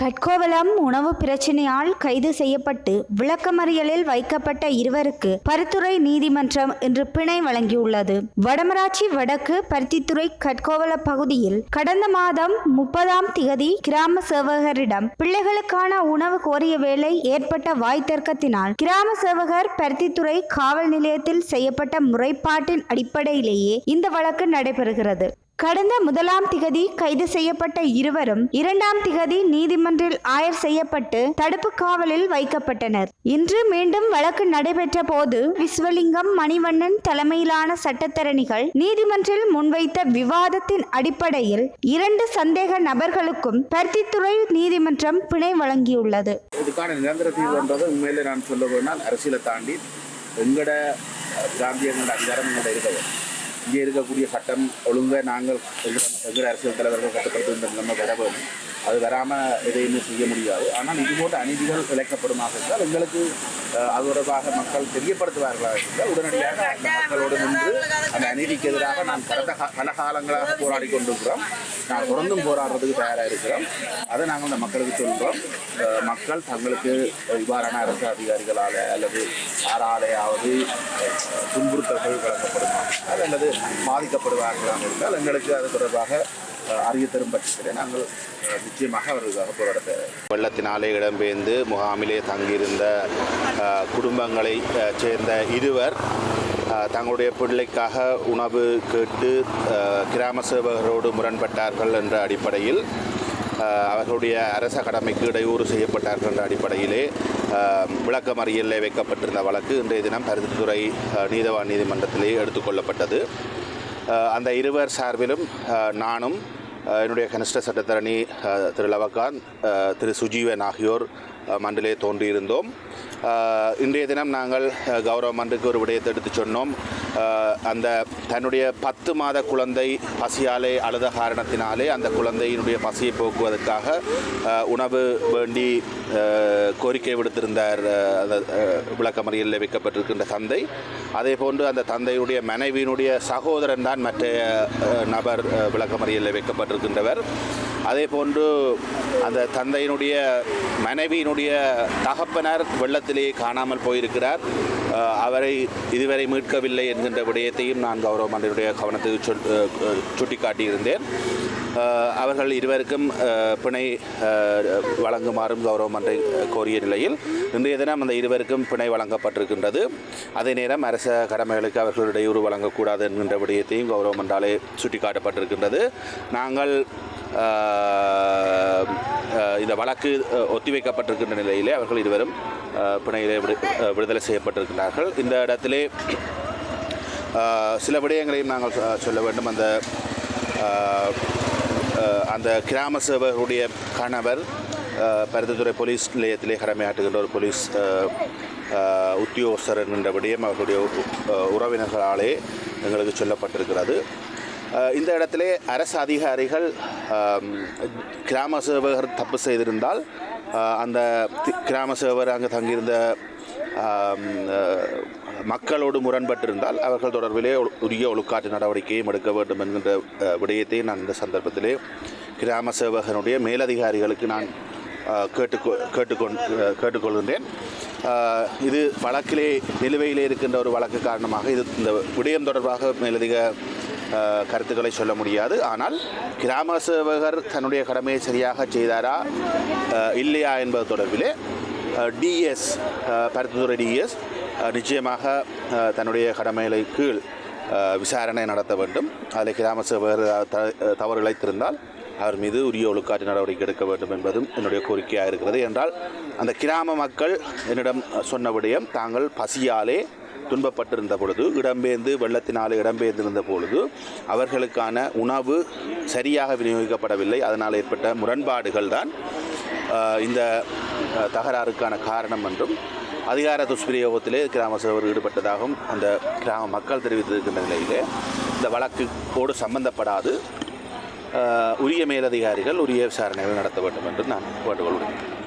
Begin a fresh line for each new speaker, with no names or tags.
கட்கோவலம் உணவு பிரச்சினையால் கைது செய்யப்பட்டு விளக்கமறியலில் வைக்கப்பட்ட இருவருக்கு பருத்துறை நீதிமன்றம் இன்று பிணை வழங்கியுள்ளது. வடமராட்சி வடக்கு பருத்தித்துறை கட்கோவல பகுதியில் கடந்த மாதம் முப்பதாம் திகதி கிராம சேவகரிடம் பிள்ளைகளுக்கான உணவு கோரிய வேளை ஏற்பட்ட வாய் தர்க்கத்தினால் கிராம சேவகர் பருத்தித்துறை காவல் நிலையத்தில் செய்யப்பட்ட முறைப்பாட்டின் அடிப்படையிலேயே இந்த வழக்கு நடைபெறுகிறது. கடந்த முதலாம் திகதி கைது செய்யப்பட்ட இருவரும் இரண்டாம் திகதி நீதிமன்றில் ஆயர் செய்யப்பட்டு தடுப்பு காவலில் வைக்கப்பட்டனர். இன்று மீண்டும் வழக்கு நடைபெற்ற போது விஸ்வலிங்கம் மணிவண்ணன் தலைமையிலான சட்டத்தரணிகள் நீதிமன்றில் முன்வைத்த விவாதத்தின் அடிப்படையில் இரண்டு சந்தேக நபர்களுக்கும் பருத்தித்துறை நீதிமன்றம் பிணை வழங்கியுள்ளது.
இதுக்கான நிரந்தர தீர்வுன்றது உண்மையிலே நான் சொல்ல அரசியலை தாண்டி எங்கட பிராந்தியங்களோட அதிகாரம் இருக்கவே இங்கே இருக்கக்கூடிய சட்டம் ஒழுங்கை நாங்கள் எங்கள் அரசியல் தலைவர்கள் கட்டுப்படுத்துகின்ற நிலைமை வர வேணும் அது வராமல் எதையுமே செய்ய முடியாது. ஆனால் இது போன்ற அநீதிகள் விளக்கப்படுமாக இருந்தால் எங்களுக்கு அது தொடர்பாக மக்கள் தெரியப்படுத்துவார்களாக இருந்தால் உடனடியாக அந்த மக்களோடு நின்று அந்த அநீதிக்கு எதிராக நாம் கடந்த பல காலங்களாக போராடி கொண்டிருக்கிறோம். நான் தொடர்ந்தும் போராடுறதுக்கு தயாராக இருக்கிறோம். அதை நாங்கள் அந்த மக்களுக்கு சொல்கிறோம் மக்கள் தங்களுக்கு இவ்வாறான அரசு அதிகாரிகளால் அல்லது யாராலேயாவது துன்புறுத்தல்கள் வழங்கப்படுமா? அல்லது பாதிக்கப்படுவார்களாக இருந்தால் எங்களுக்கு அது தொடர்பாக அறிய தரும் பட்சத்தில் நாங்கள் நிச்சயமாக அவர்களுக்காக போராட வெள்ளத்தினாலே இடம்பெயர்ந்து முகாமிலே தங்கியிருந்த குடும்பங்களை சேர்ந்த இருவர் தங்களுடைய பிள்ளைக்காக உணவு கேட்டு கிராம சேவகரோடு முரண்பட்டார்கள் என்ற அடிப்படையில் அவர்களுடைய அரச கடமைக்கு இடையூறு செய்யப்பட்டார்கள் என்ற அடிப்படையிலே விளக்கமறியலில் வைக்கப்பட்டிருந்த வழக்கு இன்றைய தினம் பருத்தித்துறை நீதவான் நீதிமன்றத்திலே எடுத்துக்கொள்ளப்பட்டது அந்த இருவர் சார்பிலும் நானும் என்னுடைய கனிஷ்ட சட்டத்தரணி திரு லவகாந்த் திரு சுஜீவன் ஆகியோர் மண்டிலே தோன்றியிருந்தோம். இன்றைய தினம் நாங்கள் கௌரவ மண்டுக்கு ஒரு விடயத்தை எடுத்து சொன்னோம். அந்த தன்னுடைய பத்து மாத குழந்தை பசியாலே அழுத காரணத்தினாலே அந்த குழந்தையினுடைய பசியை போக்குவதற்காக உணவு வேண்டி கோரிக்கை விடுத்திருந்தார் அந்த விளக்கமறியலில் வைக்கப்பட்டிருக்கின்ற தந்தை. அதே போன்று அந்த தந்தையுடைய மனைவியினுடைய சகோதரன் தான் மற்ற நபர் விளக்கமறியலில் வைக்கப்பட்டிருக்கின்றவர். அதே போன்று அந்த தந்தையினுடைய மனைவியினுடைய தகப்பனார் வெள்ளத்திலே காணாமல் போயிருக்கிறார். அவரை இதுவரை மீட்கவில்லை என்கின்ற விடயத்தையும் நான் கௌரவ மன்றினுடைய கவனத்துக்கு சொல் சுட்டிக்காட்டியிருந்தேன். அவர்கள் இருவருக்கும் பிணை வழங்குமாறும் கௌரவ மன்றை கோரிய நிலையில் இன்றைய தினம் அந்த இருவருக்கும் பிணை வழங்கப்பட்டிருக்கின்றது. அதே நேரம் அரச கடமைகளுக்கு அவர்கள் இடையூறு வழங்கக்கூடாது என்கின்ற விடயத்தையும் கௌரவ மன்றாலே சுட்டிக்காட்டப்பட்டிருக்கின்றது. நாங்கள் இந்த வழக்கு ஒத்திவைக்கப்பட்டிருக்கின்ற நிலையிலே அவர்கள் இருவரும் பிணையிலே விடு விடுதலை செய்யப்பட்டிருக்கிறார்கள். இந்த இடத்திலே சில விடயங்களையும் நாங்கள் சொல்ல வேண்டும். அந்த அந்த கிராம சேவகருடைய கணவர் அஹ், பருத்தித்துறை போலீஸ் நிலையத்திலே கடமையாற்றுகின்ற ஒரு போலீஸ் உத்தியோகஸ்தர் என்கின்ற விடயம் அவர்களுடைய உ- உறவினர்களாலே எங்களுக்கு சொல்லப்பட்டிருக்கிறது. இந்த இடத்திலே அரசு அதிகாரிகள் கிராம சேவகர் தப்பு செய்திருந்தால் அந்த கிராம சேவகர் அங்கே தங்கியிருந்த மக்களோடு முரண்பட்டிருந்தால் அவர்கள் தொடர்பிலே உரிய ஒழுக்காட்டு நடவடிக்கையும் எடுக்க வேண்டும் என்கின்ற விடயத்தை நான் இந்த சந்தர்ப்பத்திலே கிராம சேவகனுடைய மேலதிகாரிகளுக்கு நான் கேட்டுக்கொ கேட்டுக்கொண் கேட்டுக்கொள்கின்றேன். இது வழக்கிலே நிலுவையிலே இருக்கின்ற ஒரு வழக்கு காரணமாக இது இந்த விடயம் தொடர்பாக மேலதிக கருத்துக்களை சொல்ல முடியாது. ஆனால் கிராம சேவகர் தன்னுடைய கடமையை சரியாக செய்தாரா? இல்லையா என்பது தொடர்பிலே டிஎஸ் பருத்தித்துறை டிஎஸ் நிச்சயமாக தன்னுடைய கடமைகளை கீழ் விசாரணை நடத்த வேண்டும். அதில் கிராம சேவகர் த- தவறு இழைத்திருந்தால் அவர் மீது உரிய ஒழுக்காற்று நடவடிக்கை எடுக்க வேண்டும் என்பதும் என்னுடைய கோரிக்கையாக இருக்கிறது. என்றால் அந்த கிராம மக்கள் என்னிடம் சொன்ன விடயம் தாங்கள் பசியாலே துன்பப்பட்டிருந்த பொழுது இடம்பெயர்ந்து வெள்ளத்தினால் இடம்பெயர்ந்திருந்த பொழுது அவர்களுக்கான உணவு சரியாக விநியோகிக்கப்படவில்லை. அதனால் ஏற்பட்ட முரண்பாடுகள் தான் இந்த தகராறுக்கான காரணம் என்றும் அதிகார துஷ்பிரயோகத்திலே கிராம சேவர் ஈடுபட்டதாகவும் அந்த கிராம மக்கள் தெரிவித்திருக்கின்ற நிலையிலே இந்த வழக்குக்கோடு சம்பந்தப்படாது உரிய மேலதிகாரிகள் உரிய விசாரணைகள் நடத்த வேண்டும் என்று நான் வேண்டுகொள்கிறேன்